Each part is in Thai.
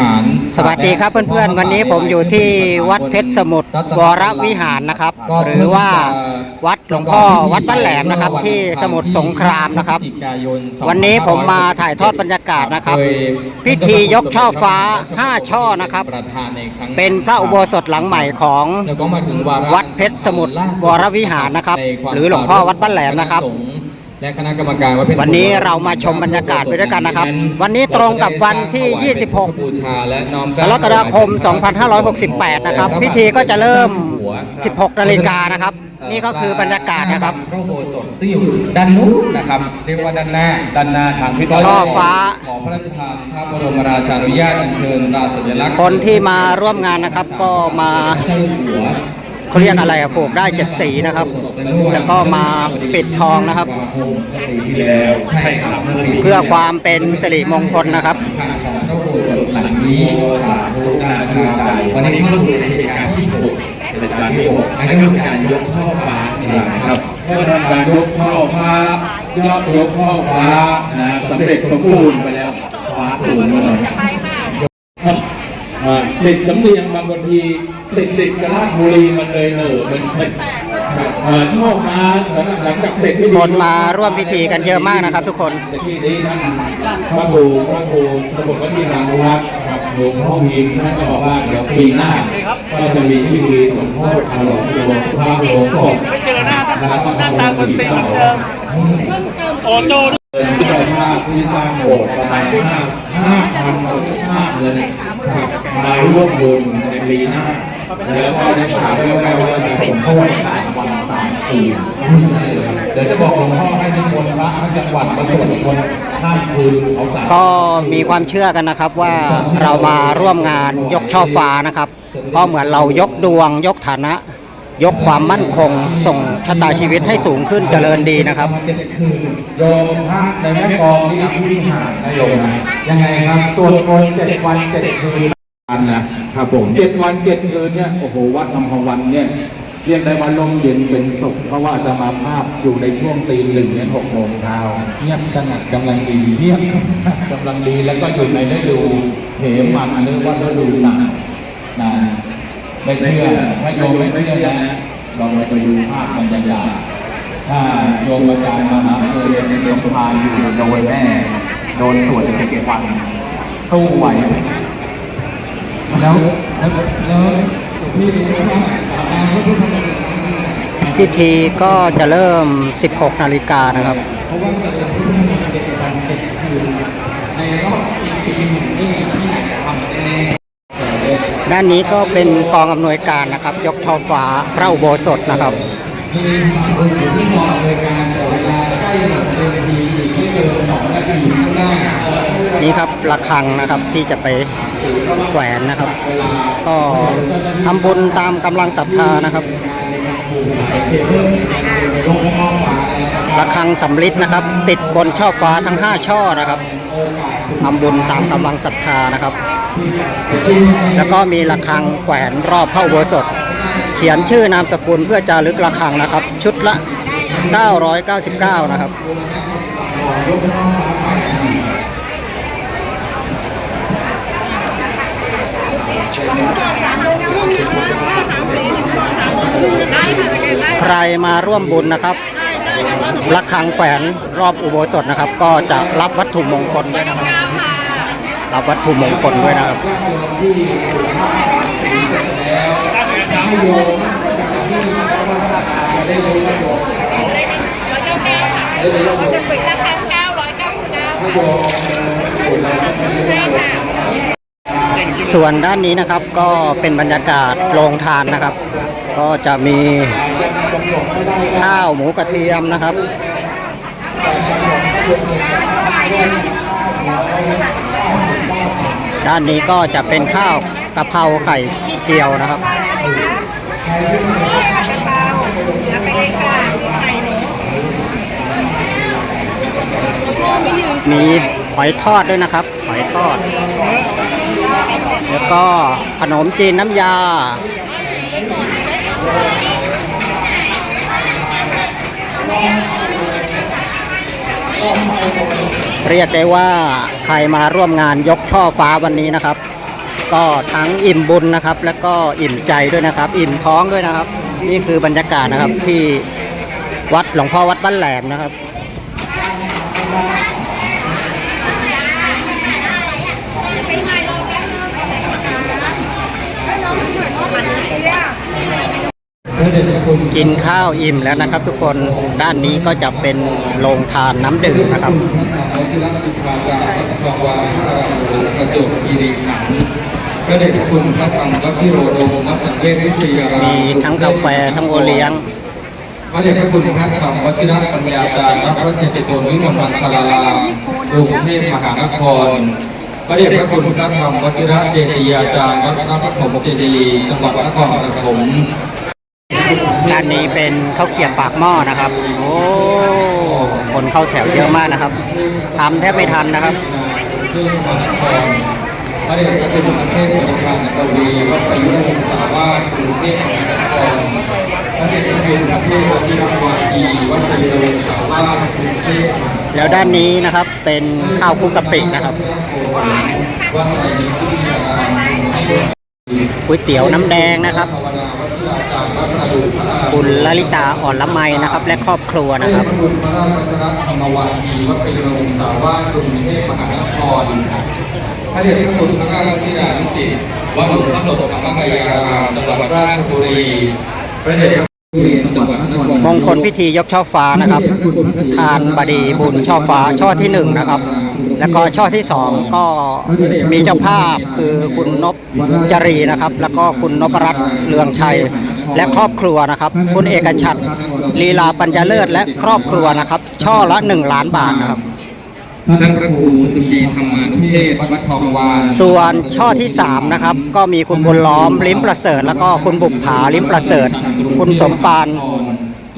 หารสวัสดีครับเพื่อนๆ วันนี้ผมอยู่ที่วัดเพชรสมุทรวรวิหารนะครับ หรือว่าวัดหลวงพ่อวัดบ้านแหลมนะครับ ที่สมุทรสงครามนะครับ วันนี้ผมมาถ่ายทอดบรรยากาศนะครับ พิธียกช่อฟ้า 5 ช่อนะครับประธานในครั้งเป็นพระอุโบสถหลังใหม่ของแล้วก็มาถึงวาระวัดเพชรสมุทรวรวิหารนะครับ หรือหลวงพ่อวัดบ้านแหลมนะครับ และคณะกรรมการวัดเพชรวันนี้เรามาชมบรรยากาศไปด้วยกันนะครับ วันนี้ตรงกับวันที่ 26บูชาและน้อมกรกฎาคม 2568 นะครับ พิธีก็จะเริ่ม 16นาฬิกานะครับ นี่ก็คือบรรยากาศนะครับพระอุโบสถซึ่งอยู่ด้านนู้นนะครับเรียกว่าด้านหน้าด้านหน้าทางทิศก็ช่อฟ้าขอพระราชทานพระบรมราชานุญาตอัญเชิญราชสัญลักษณ์คนที่มาร่วมงานนะครับก็มา เขาเรียกอะไรอะผูกได้เจ็ดสีนะครับ แล้วก็มาปิดทองนะครับ เพื่อความเป็นสิริมงคลนะครับหลังนี้สาธุน่าชื่นใจวันนี้เข้าสู่เหตุการณ์ที่หกเป็นการณ์ที่หกนั่นก็คือการยกช่อฟ้าเองครับก็ทำการยกช่อฟ้ายอดยกช่อฟ้านะสำเร็จสมบูรณ์ไปแล้วฟ้าสูงมาหน่อย อ่าเด็กสำเนียงบางคนทีเด็กเด็กๆกระลาดบุรีมันเลยเหน่อมันมันเอ่อช่อฟ้าหลังจากเสร็จพิธีคนมาร่วมพิธีกันเยอะมากนะครับ ทุกคนในที่นี้ท่านพระครูพระครูสมุทรวัชิรานุวัฒน์ครับหลวงพ่อวินท่านก็บอกว่าเดี๋ยวปีหน้าก็จะมีพิธีสมโภชฉลองโยมพระโลโกไม่เจอหน้าท่านหน้าตาคนเป็นเหมือนเดิมโอโจเป็นเจ้าภาพที่สร้างโบสถ์ประมาณห้าห้าพันห้าเงิน มาร่วมบุญในปีหน้าแล้วก็ได้ข่าวแว่วๆว่าจะสมโภชสามวันสามคืนเดี๋ยวจะบอกหลวงพ่อให้นิมนต์พระทั้งจังหวัดมาสวดมนต์ข้ามคืนเอาสามก็มีความเชื่อกันนะครับว่าเรามาร่วมงานยกช่อฟ้านะครับ ก็เหมือนเรายกดวงยกฐานะ ยกความมั่นคงส่งชะตาชีวิตให้สูงขึ้นเจริญดีนะครับโยมพระในแม่กลองนี่อภินิหารนะโยมนะยังไงครับตรวจคนเจ็ดวันเจ็ดคืนอันนะครับผมเจ็ดวันเจ็ดคืนเนี่ยโอ้โหวัดนำพวันเนี่ยเรียกได้ว่าลมเย็นเป็นสุขเพราะว่าจะมาภาพอยู่ในช่วงตีหนึ่งเนี่ยหกโมงเช้าเงียบสงัดกำลังดีเยี่ยมกำลังดีแล้วก็อยู่ในฤดูเหมันหรือว่าฤดูหนาวนะ ไม่เชื่อ ถ้าโยมไม่เชื่อนะลองไปดูภาพบรรยากาศถ้าโยมอาจารย์มหาเคยเป็นโยมพานอยู่โดนแม่ โดนสวดเจ็ดวันสู้ไหวไหมแล้วแล้วแล้วพี่รู้ไหมว่าอ่าพระพุทธมนต์พิธีก็จะเริ่ม 16 นาฬิกานะครับ เพราะว่าจะเป็นพุทธมนต์เจ็ดวันเจ็ดคืนในรอบปีปีหนึ่งนี่ที่ไหนทำแน่ ด้านนี้ก็เป็นกองอำนวยการนะครับ ยกช่อฟ้าพระอุโบสถนะครับๆมีทางบุญอยู่ที่กองอำนวยการแต่เวลาใกล้หมดเวทีอีกไม่เกินสองนาทีข้างหน้านี่ครับระฆังนะครับที่จะไปแขวนนะครับ ก็ทำบุญตามกำลังศรัทธานะครับระฆังสำลิดนะครับ ติดบนช่อฟ้าทั้ง 5 ช่อนะครับทำบุญตามกำลังศรัทธานะครับ แล้วก็มีระฆังแขวนรอบพระอุโบสถเขียนชื่อนามสกุลเพื่อจารึกระฆังนะครับ ชุดละ 999 นะครับใครมาร่วมบุญนะครับระฆังแขวนรอบอุโบสถนะครับ ก็จะรับวัตถุมงคลด้วยนะครับ รับวัตถุมงคลด้วยนะครับจะปิดราคา999ใช่ค่ะส่วนด้านนี้นะครับก็เป็นบรรยากาศโรงทานนะครับ ก็จะมีข้าวหมูกระเทียมนะครับ ด้านนี้ก็จะเป็นข้าวกะเพราไข่เจียวนะครับมีหอยทอดด้วยนะครับ หอยทอด แล้วก็ขนมจีนน้ำยา เรียกได้ว่า ครมาร่วมงานยกช่อฟ้าวันนี้นะครับ ก็ทั้งอิ่มบุญนะครับ และก็อิ่มใจด้วยนะครับ อิ่มท้องด้วยนะครับ นี่คือบรรยากาศนะครับที่วัดหลวงพ่อวัดบ้านแหลมนะครับ กินข้าวอิ่มแล้วนะครับ ทุกคนด้านนี้ก็จะเป็นโรงทานน้ำดื่มนะครับพระรามหลวงประจวบคีรีขันธ์พระเดชพระคุณพระธรรมวชิโรโดมวัดสังเวชวิทยารามมีทั้งกาแฟทั้งโอเลี้ยงพระเดชพระคุณพระธรรมวชิรปัญญาจารย์วัดพระเชติโตนวิมลวันคารารามกรุงเทพมหานครพระเดชพระคุณพระธรรมวชิระเจดียาจารย์วัดพระปฐมเจดีย์จังหวัดนครปฐม ด้านนี้เป็นข้าวเกรียบปากหม้อนะครับ โอ้คนเข้าแถวเยอะมากนะครับทำแทบไม่ทันนะครับพระเดชพระคุณพระเทพบริการกวีวัดประยุทธ์วงศาวาสกรุงเทพมหานครพระเดชพระคุณพระเทพวชิรวารีวัดประยุทธ์วงศาวาสกรุงเทพแล้วด้านนี้นะครับเป็นข้าวคลุกกะปินะครับวัดไตรมิตรวิทยารามก๋วยเตี๋ยวน้ำแดงนะครับ คุณลลิตาอ่อนละไมนะครับ และครอบครัวนะครับพระคุณพระราชรัตน์ธรรมวาทีวัดประยุทธ์วงศาวากรุงเทพมหานครพระเดชพระคุณพระราชานุสิทธิ์วัดหลวงพระโสธรรมกายารามจังหวัดราชบุรีพระเดชพระคุณมงคลพิธียกช่อฟ้านะครับ ทานบดีบุญช่อฟ้าช่อที่หนึ่งนะครับ แล้วก็ช่อที่สองก็มีเจ้าภาพคือคุณนพจรีนะครับ แล้วก็คุณนพรัตน์เลืองชัย และครอบครัวนะครับ คุณเอกชัดลีลาปัญญาเลิศและครอบครัวนะครับ ช่อละ 1 ล้านบาทนะครับท่านพระครูสุกีธรรมานุเทศวัดทองวานส่วนช่อที่ 3 นะครับ ก็มีคุณบุญล้อมลิ้มประเสริฐ แล้วก็คุณบุกผาลิ้มประเสริฐ คุณสมปาน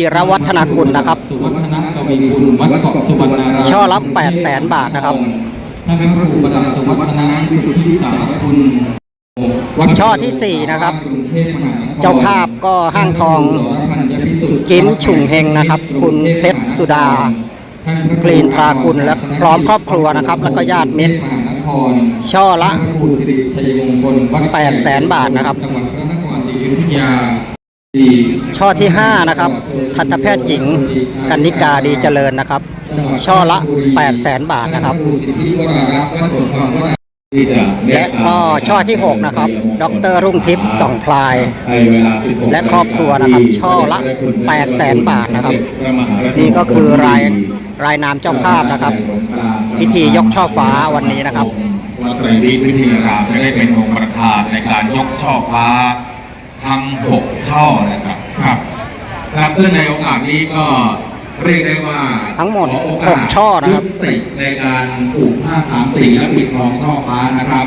จิรวัฒนกุลนะครับสุวัฒนกวีกุลวัดเกาะสุวรรณารามช่อละ8แสนบาทนะครับท่านพระครูประดับสุวัฒนาสุทธิสารคุณวัดช่อทีสี่4นะครับกรุงเทพมหานครเจ้าภาพก็ห้างทองสรพันยพิสุทธิ์จิ้มฉุ่งเฮงนะครับ คุณเพชรสุดาท่านพระกรีนทรากุลและพร้อมครอบครัวนะครับ แล้วก็ญาติมิตรมหานครช่อละพระครูสิริชัยมงคลวัด8แสนบาทนะครับจังหวัดพระนครศรีอยุธยา ช่อที่ 5 นะครับ ทันตแพทย์หญิงกันนิกาดีเจริญนะครับ ช่อละ8แสนบาทนะครับท่านพระครูสิทธิวรารักษ์วโสธรวราที่จะและก็ช่อที่ 6 นะครับ ดรรุ่งทิพย์ส่องพลายในเวลา16และครอบครัวนะครับ ช่อละ8แสนบาทนะครับพระมหาราชนี่ก็คือรายรายนามเจ้าภาพนะครับ พิธียกช่อฟ้าวันนี้นะครับวัดไตรมิตรวิทยารามจะได้เป็นองค์ประธานในการยกช่อฟ้า ทั้งหกช่อนะครับครับครับซึ่งในโอกาสนี้ก็เรียกได้ว่าทั้งหมดขอโอกาสหกช่อนะครับ ยุติในการปลูกผ้าสามสีและปิดทองช่อฟ้านะครับ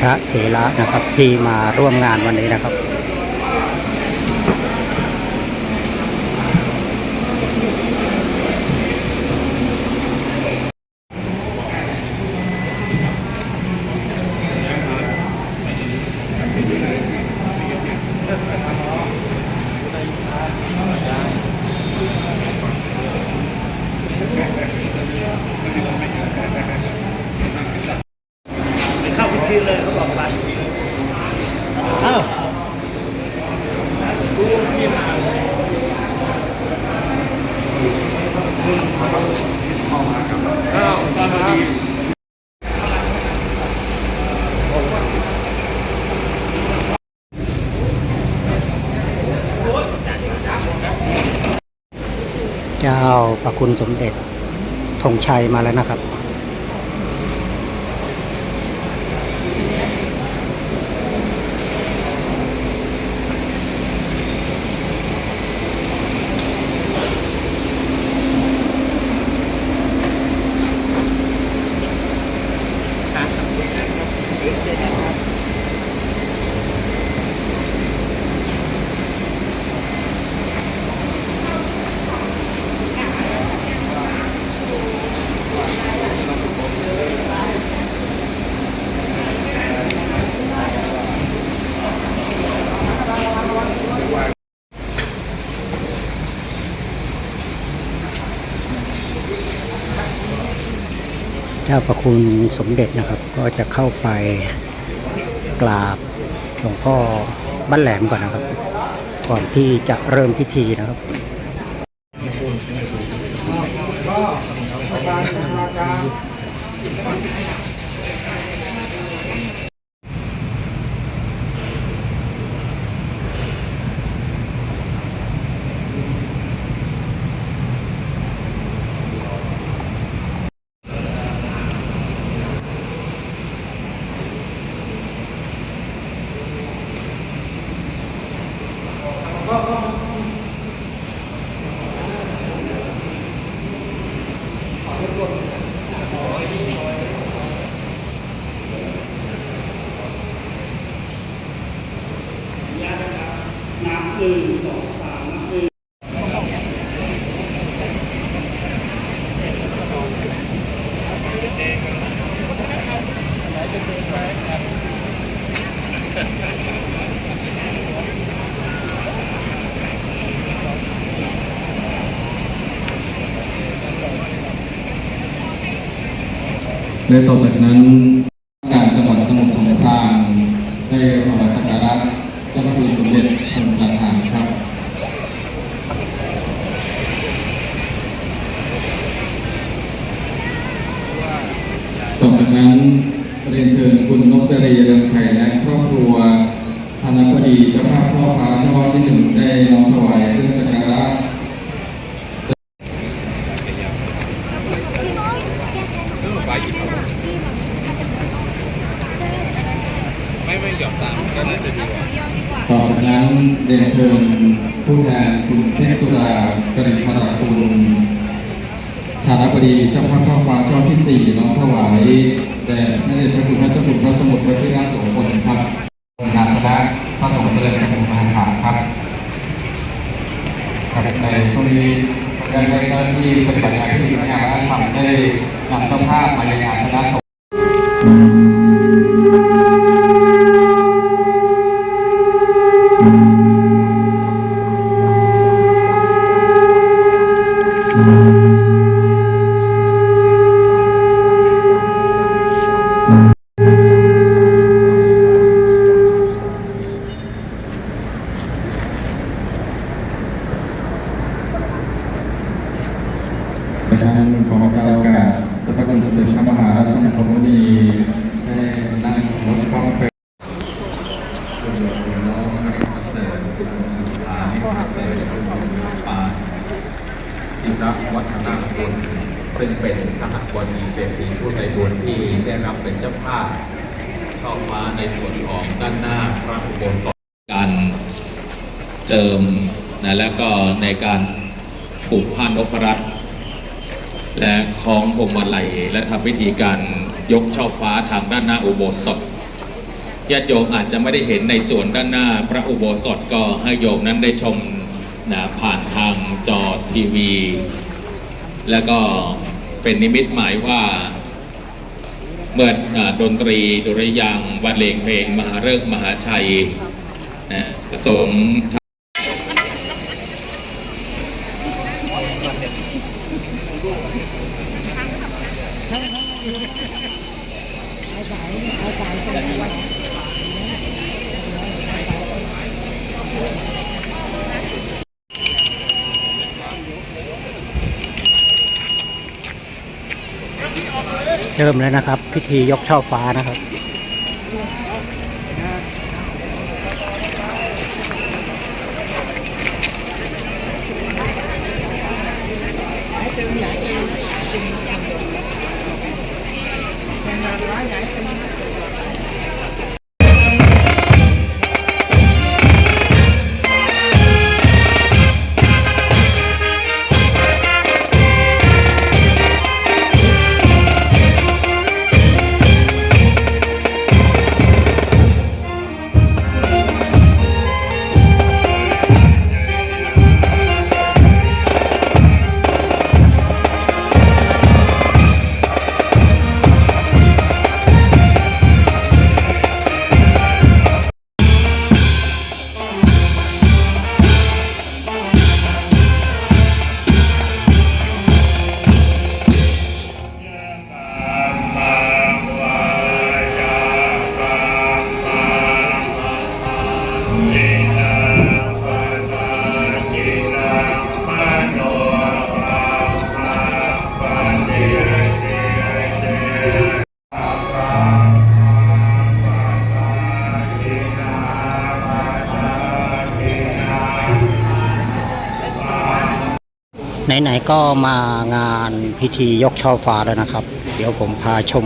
พระเถระนะครับที่มาร่วมงานวันนี้นะครับ เจ้าประคุณสมเด็จธงชัยมาแล้วนะครับ เจ้าประคุณสมเด็จนะครับ ก็จะเข้าไปกราบหลวงพ่อบ้านแหลมก่อนนะครับ ก่อนที่จะเริ่มพิธีนะครับ และต่อจากนั้นการจังหวัดสมุทรสงครามได้ถวายสักการะเจ้าพระคุณสมเด็จพระประธานครับ ต่อจากนั้นเรียนเชิญ คุณนพจรีเรืองชัยและครอบครัวธนบดีเจ้าภาพช่อฟ้าช่อที่หนึ่งได้น้อมถวายเครื่องสักการะต่อจากนั้นเรียนเชิญผู้แทนคุณเพชรสุดากริพราคุณฐานะบดีเจ้าภาพช่อฟ้าช่อที่สี่น้อมถวาย แด่พระเดชพระคุณพระเจ้าคุณพระสมุทรพระชิระโสพลครับนาชนะพระสงฆ์เจริญสมุทรมาฐานครับครับในช่วงนี้ได้ได้เจ้าที่ปฏิบัติงานที่สิงหาและทำได้นำเจ้าภาพมายังงานชนะส จากนั้นของการโอกาสสัพพะคุณสมเด็จพระมหาราชมงคลมุนีได้นั่งรถกล้องเฟรมคุณหลวงน้องประเสริฐคุณอานิประเสริฐคุณปาจิรักวัฒนาคุณซึ่งเป็นทหารบดีเศรษฐีผู้ใจบุญที่ได้รับเป็นเจ้าภาพช่อฟ้าในส่วนของด้านหน้าพระอุโบสถการเจิมนะแล้วก็ในการปลูกพานนพรัตน์ และคล้องพวงมาลัยและทำพิธีการยกช่อฟ้าทางด้านหน้าอุโบสถญาติโยมอาจจะไม่ได้เห็นในส่วนด้านหน้าพระอุโบสถก็ให้โยมนั้นได้ชมนะผ่านทางจอทีวี แล้วก็เป็นนิมิตหมายว่าเมื่อดนตรีดุริยางค์บรรเลงเพลง มหาฤกษ์มหาชัยนะสง เริ่มแล้วนะครับ พิธียกช่อฟ้านะครับ ก็มางานพิธียกช่อฟ้าแล้วนะครับ เดี๋ยวผมพาชม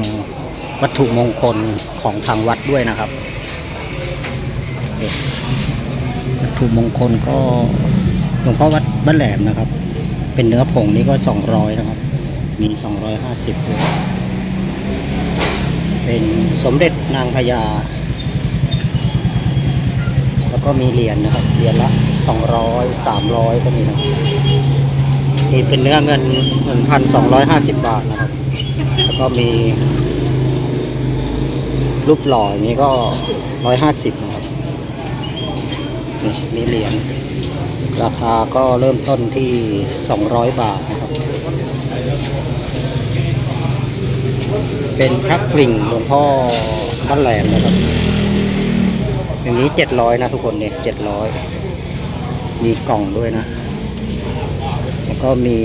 วัตถุมงคลของทางวัดด้วยนะครับ วัตถุมงคลก็หลวงพ่อวัดบ้านแหลมนะครับ เป็นเนื้อผงนี่ก็ 200 นะครับ มี 250ด้วยเป็นสมเด็จนางพญา แล้วก็มีเหรียญนะครับ เหรียญละ 200 300 ก็มีนะครับ นี่เป็นเนื้อเงิน 1,250 บาทนะครับ แล้วก็มีรูปหล่ออย่างนี้ก็ 150นะครับ นี่มีเหรียญราคาก็เริ่มต้นที่ 200 บาทนะครับ เป็นพระกริ่งหลวงพ่อบ้านแหลมนะครับ อย่างนี้ 700 นะทุกคนเนี่ย700 มีกล่องด้วยนะ แล้วก็มี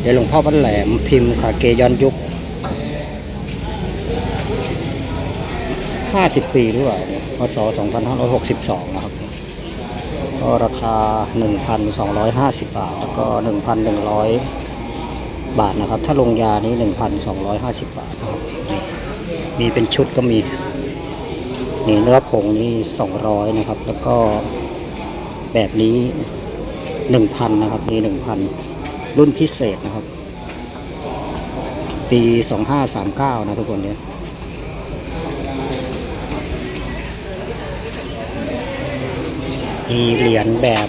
เดี๋ยวหลวงพ่อบ้านแหลมพิมพ์สาเกย้อนยุค 50 ปีหรือเปล่าเนี่ยพศ2562 นะครับ ก็ราคา 1,250 บาท แล้วก็ 1,100 บาทนะครับ ถ้าลงยานี้ 1,250 บาทนะครับ มีเป็นชุดก็มีนี่เนื้อผงนี่ 200 นะครับ แล้วก็แบบนี้ 1,000นนะครับมี1,000รุ่นพิเศษนะครับ ปี2539นะทุกคนเนี่ยมีเหรียญแบบ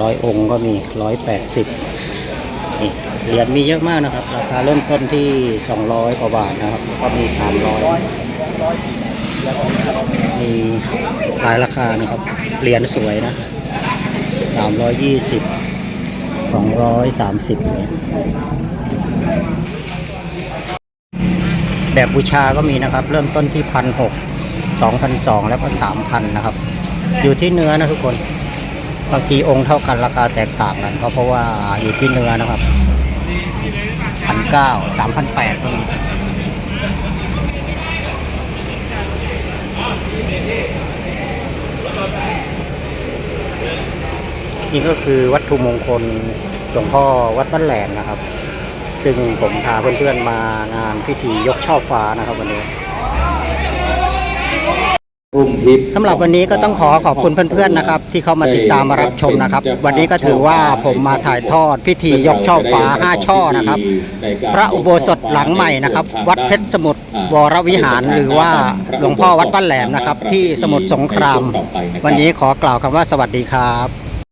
ร้อยองค์ก็มีร้อยแปดสิบนี่เหรียญมีเยอะมากนะครับ ราคาเริ่มต้นที่200กว่าบาทนะครับ ก็มี300มีหลายราคานะครับ เหรียญสวยนะ 320 230เลยสามสิบแบบบูชาก็มีนะครับ เริ่มต้นที่พันหกสองพันสองแล้วก็สามพันนะครับ อยู่ที่เนื้อนะทุกคนบางทีองค์เท่ากันราคาแตกต่างกันก็เพราะว่าอยู่ที่เนื้อนะครับพันเก้าสามพันแปดก็มี นี่ก็คือวัตถุมงคลหลวงพ่อวัดบ้านแหลมนะครับ ซึ่งผมพาเพื่อนๆมางานพิธียกช่อฟ้านะครับวันนี้สำหรับวันนี้ก็ต้องขอขอบคุณเพื่อนๆนะครับ ที่เข้ามาติดตามมารับชมนะครับ วันนี้ก็ถือว่าผมมาถ่ายทอดพิธียกช่อฟ้าห้าช่อนะครับ พระอุโบสถหลังใหม่นะครับ วัดเพชรสมุทรวรวิหาร หรือว่าหลวงพ่อวัดบ้านแหลมนะครับ ที่สมุทรสงคราม วันนี้ขอกล่าวคำว่าสวัสดีครับ